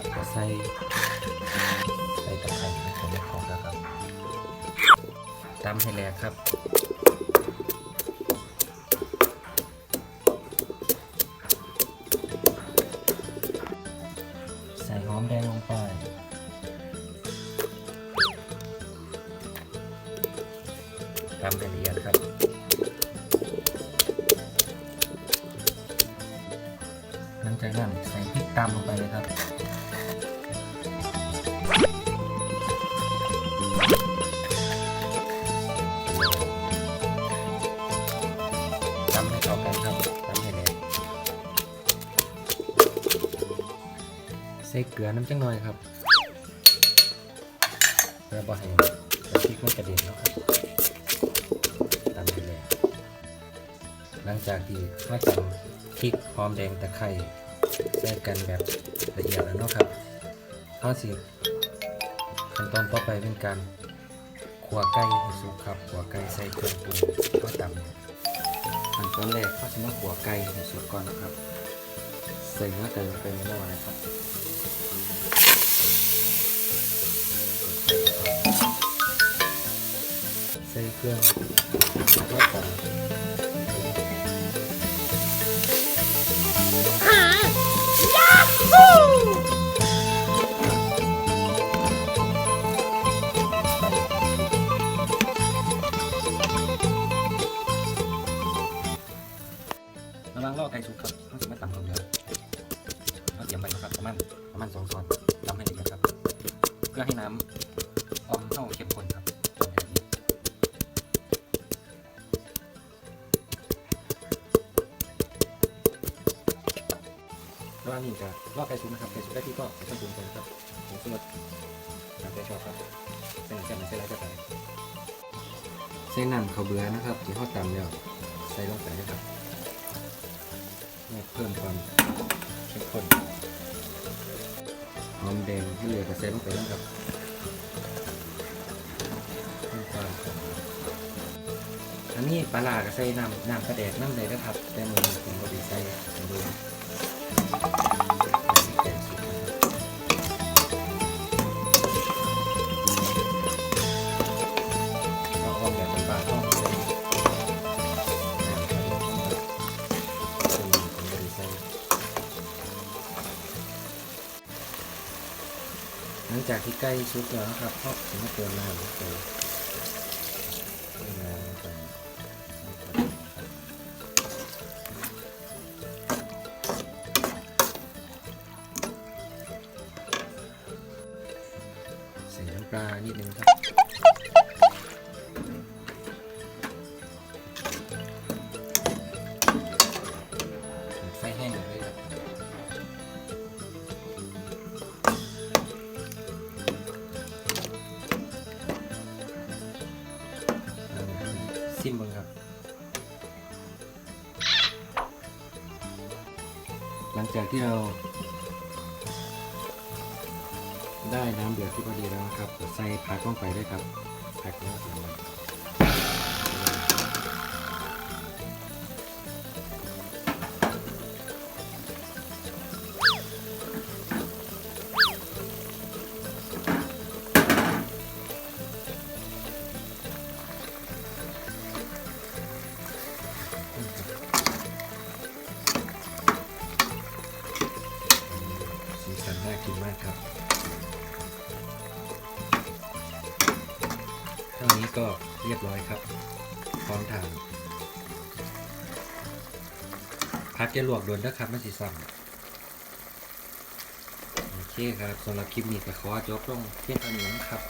ับใส่ใส่ตะไคร้ใส่มะกอกนะครับตำให้แหลกครับใส่หอมแดงลงไปตำให้ละเอียดครับหลังจากนั้นใส่พริกตำลงไปเลยครับ ใส่เกลือน้ำจังหน่อยครับเพื่อบ่ให้น้ำพริกมันกระเด็นเนาะครับตำให้แหลกหลังจากที่เราตำพริกหอมแดงตะไคร้ใส่กันแบบละเอียดแล้วเนาะครับเอาสิขั้นตอนต่อไปเป็นการขัวไก่ให้สุกครับขัวไก่ใส่เครื่องปรุงก็ตำขั้นตอนแรกก็จะมาขัวไก่ให้สุกก่อนนะครับใส่เนื้อไก่ลงไปในหม้อนะครับ ใส่เครื่องทอดกันระวังล่อไก่สุกครับเขาจะไม่ตำตรงเดียวเขาเตรียมไปนะครับประมาณประมาณสองช้อนตำให้ละเอียดครับ เพื่อให้น้ำ ระหว่างนี้จะล่อไก่สุกนะครับไก่สุกได้ที่ก็ใส่เครื่องปรุงไปนะครับผงชูรสตามใจชอบครับใส่หนังแซ่บหนังใส่ไรก็ใส่ใส่น้ำข้าวเบื่อนะครับที่เขาตำแล้วใส่ลงไปนะครับเพิ่มความเข้มข้นหอมแดงที่เหลือก็ใส่ลงไปนะครับันนี้ปลาลาก็ใส่น้ำน้ำกระแดกน้ำเลยนะครับแต่มือผมก็ดีใส่ผมดูแกงสุกนะครับเอาออกแบบบางไปใส่น้ำกระแดกเข้าไปเป็นของหลังจากที่ใกล้ชุกแล้วนะครับก็ถึงมาเติมน้ำลงไปลานิดนึงครับไฟแห้งเลยครับซิมเบิงครับ หลังจากที่เรา ได้น้ำเดือดที่พอดีแล้วนะครับใส่ผักลงไปด้วยครับผักเนื้อเสียมันสีสันน่ากินมากครับ ท่านี้ก็เรียบร้อยครับ พร้อมทานพักจะลวกโดนนะครับไม่สีซ้ำโอเคครับสำหรับคลิปนี้ก็ขอจบลงเพียงเท่านี้นะครับ